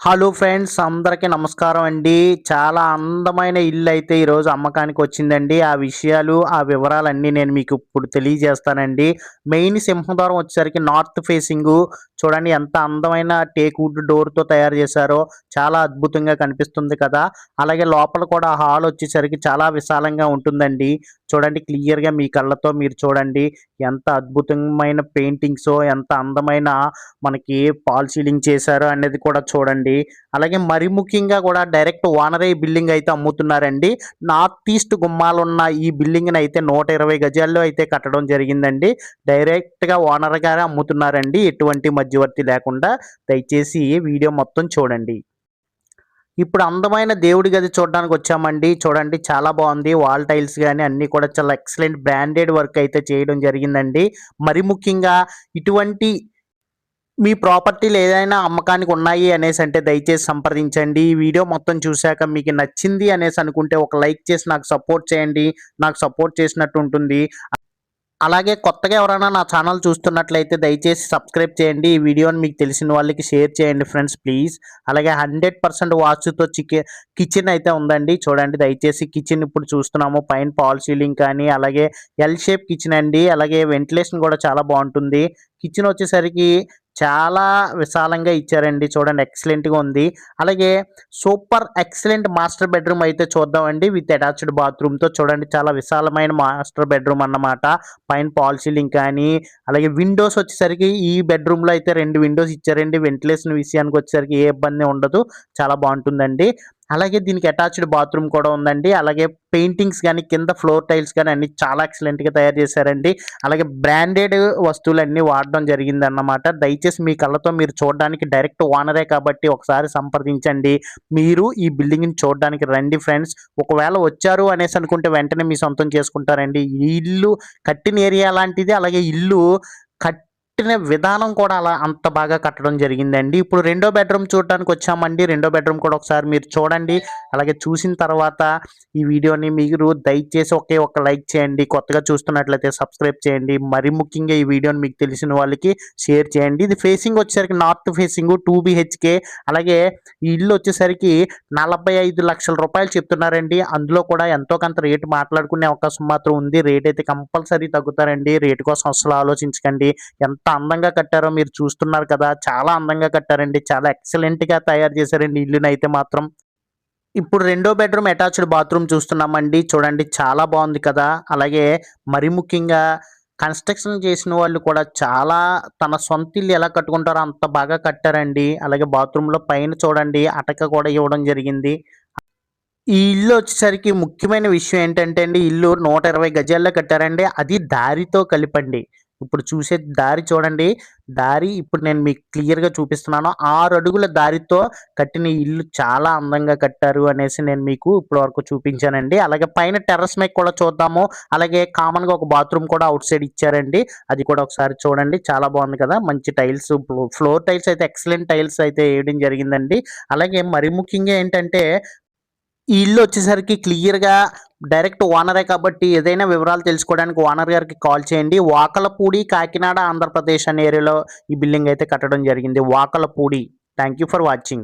Hello friends అందరికీ నమస్కారం అండి. చాలా అందమైన ఇల్లు అయితే ఈరోజు అమ్మకానికి వచ్చిందండి ఆ విషయాలు ఆ వివరాలన్నీ నేను మీకు ఇప్పుడు తెలియజేస్తానండి. మెయిన్ సింహద్వారం వచ్చేసరికి నార్త్ ఫేసింగ్ చూడండి ఎంత అందమైన టేక్ వుడ్ డోర్తో తయారు చేశారో చాలా అద్భుతంగా కనిపిస్తుంది కదా. అలాగే లోపల కూడా హాల్ వచ్చేసరికి చాలా విశాలంగా ఉంటుందండి. చూడండి క్లియర్గా మీ కళ్ళతో మీరు చూడండి ఎంత అద్భుతమైన పెయింటింగ్స్ ఎంత అందమైన మనకి పాల్ సీలింగ్ చేశారో అనేది కూడా చూడండి. అలాగే మరి ముఖ్యంగా కూడా డైరెక్ట్ ఓనరే బిల్డింగ్ అయితే అమ్ముతున్నారండి. నార్త్ ఈస్ట్ గుమ్మాలున్న ఈ బిల్డింగ్ని అయితే నూట ఇరవై గజాల్లో అయితే కట్టడం జరిగిందండి. డైరెక్ట్గా ఓనర్ గారే అమ్ముతున్నారండి. ఎటువంటి మధ్య మధ్యవర్తి లేకుండా దయచేసి వీడియో మొత్తం చూడండి. ఇప్పుడు అందమైన దేవుడి గది చూడడానికి వచ్చామండి. చూడండి చాలా బాగుంది. వాల్ టైల్స్ కానీ అన్నీ కూడా చాలా ఎక్సలెంట్ బ్రాండెడ్ వర్క్ అయితే చేయడం జరిగిందండి. మరి ముఖ్యంగా ఇటువంటి మీ ప్రాపర్టీలు ఏదైనా అమ్మకానికి ఉన్నాయి అనేసి అంటే దయచేసి సంప్రదించండి. ఈ వీడియో మొత్తం చూశాక మీకు నచ్చింది అనేసి అనుకుంటే ఒక లైక్ చేసి నాకు సపోర్ట్ చేయండి. నాకు సపోర్ట్ చేసినట్టు ఉంటుంది. అలాగే కొత్తగా ఎవరైనా నా ఛానల్ చూస్తున్నట్లయితే దయచేసి సబ్స్క్రైబ్ చేయండి. ఈ వీడియోని మీకు తెలిసిన వాళ్ళకి షేర్ చేయండి ఫ్రెండ్స్ ప్లీజ్. అలాగే హండ్రెడ్ పర్సెంట్ వాచ్తో చికె కిచెన్ అయితే ఉందండి. చూడండి దయచేసి కిచెన్ ఇప్పుడు చూస్తున్నాము. పైన పాల్ సీలింగ్ కానీ అలాగే ఎల్ షేప్ కిచెన్ అండి. అలాగే వెంటిలేషన్ కూడా చాలా బాగుంటుంది. కిచెన్ వచ్చేసరికి చాలా విశాలంగా ఇచ్చారండి. చూడండి ఎక్సలెంట్గా ఉంది. అలాగే సూపర్ ఎక్సలెంట్ మాస్టర్ బెడ్రూమ్ అయితే చూద్దామండి. విత్ అటాచ్డ్ బాత్రూమ్తో చూడండి చాలా విశాలమైన మాస్టర్ బెడ్రూమ్ అన్నమాట. పైన పాల్ సీలింగ్ కానీ అలాగే విండోస్ వచ్చేసరికి ఈ బెడ్రూమ్లో అయితే రెండు విండోస్ ఇచ్చారండి. వెంటిలేషన్ విషయానికి వచ్చేసరికి ఏ ఇబ్బంది ఉండదు. చాలా బాగుంటుందండి. అలాగే దీనికి అటాచ్డ్ బాత్రూమ్ కూడా ఉందండి. అలాగే పెయింటింగ్స్ కానీ కింద ఫ్లోర్ టైల్స్ కానీ అన్ని చాలా ఎక్సలెంట్గా తయారు చేశారండి. అలాగే బ్రాండెడ్ వస్తువులన్నీ వాడడం జరిగింది అన్నమాట దయచేసి మీ కళ్ళతో మీరు చూడడానికి డైరెక్ట్ ఓనరే కాబట్టి ఒకసారి సంప్రదించండి. మీరు ఈ బిల్డింగ్ని చూడడానికి రండి ఫ్రెండ్స్. ఒకవేళ వచ్చారు అనేసి అనుకుంటే వెంటనే మీ సొంతం చేసుకుంటారండి. ఈ ఇల్లు కట్టిన ఏరియా లాంటిది అలాగే ఇల్లు కట్టిన విధానం కూడా అలా అంత బాగా కట్టడం జరిగిందండి. ఇప్పుడు రెండో బెడ్రూమ్ చూడడానికి వచ్చామండి. రెండో బెడ్రూమ్ కూడా ఒకసారి మీరు చూడండి. అలాగే చూసిన తర్వాత ఈ వీడియోని మీరు దయచేసి ఒకే ఒక లైక్ చేయండి. కొత్తగా చూస్తున్నట్లయితే సబ్స్క్రైబ్ చేయండి. మరి ముఖ్యంగా ఈ వీడియోని మీకు తెలిసిన వాళ్ళకి షేర్ చేయండి. ఇది ఫేసింగ్ వచ్చేసరికి నార్త్ ఫేసింగ్ టూ బిహెచ్కే. అలాగే ఈ ఇల్లు వచ్చేసరికి నలభై ఐదు లక్షల రూపాయలు చెప్తున్నారండి. అందులో కూడా ఎంతో కొంత రేటు మాట్లాడుకునే అవకాశం మాత్రం ఉంది. రేట్ అయితే కంపల్సరీ తగ్గుతారండి. రేటు కోసం అసలు ఆలోచించకండి. ఎంత ఎంత అందంగా కట్టారో మీరు చూస్తున్నారు కదా. చాలా అందంగా కట్టారండి. చాలా ఎక్సలెంట్గా తయారు చేశారండి ఇల్లుని అయితే మాత్రం. ఇప్పుడు రెండో బెడ్రూమ్ అటాచ్డ్ బాత్రూమ్ చూస్తున్నామండి. చూడండి చాలా బాగుంది కదా. అలాగే మరి ముఖ్యంగా కన్స్ట్రక్షన్ చేసిన వాళ్ళు కూడా చాలా తన సొంత ఇల్లు ఎలా కట్టుకుంటారో అంత బాగా కట్టారండి. అలాగే బాత్రూంలో పైన చూడండి అటక కూడా ఇవ్వడం జరిగింది. ఈ ఇల్లు వచ్చేసరికి ముఖ్యమైన విషయం ఏంటంటే అండి ఇల్లు నూట ఇరవై గజాల్లో కట్టారండి. అది దారితో కలిపండి. ఇప్పుడు చూసే దారి చూడండి. దారి ఇప్పుడు నేను మీకు క్లియర్గా చూపిస్తున్నాను. ఆరు అడుగుల దారితో కట్టిన ఇల్లు చాలా అందంగా కట్టారు అనేసి నేను మీకు ఇప్పటి వరకు చూపించానండి. అలాగే పైన టెర్రస్ మీద కూడా చూద్దాము. అలాగే కామన్గా ఒక బాత్రూమ్ కూడా అవుట్ సైడ్ ఇచ్చారండి. అది కూడా ఒకసారి చూడండి. చాలా బాగుంది కదా. మంచి టైల్స్ ఫ్లోర్ టైల్స్ అయితే ఎక్సలెంట్ టైల్స్ అయితే వేయడం జరిగిందండి. అలాగే మరి ముఖ్యంగా ఏంటంటే ఈ ఇల్లు వచ్చేసరికి క్లియర్గా డైరెక్ట్ ఓనరే కాబట్టి ఏదైనా వివరాలు తెలుసుకోవడానికి ఓనర్ గారికి కాల్ చేయండి. వాకలపూడి కాకినాడ ఆంధ్రప్రదేశ్ అనే ఏరియాలో ఈ బిల్డింగ్ అయితే కట్టడం జరిగింది. Vakalapudi. Thank you for watching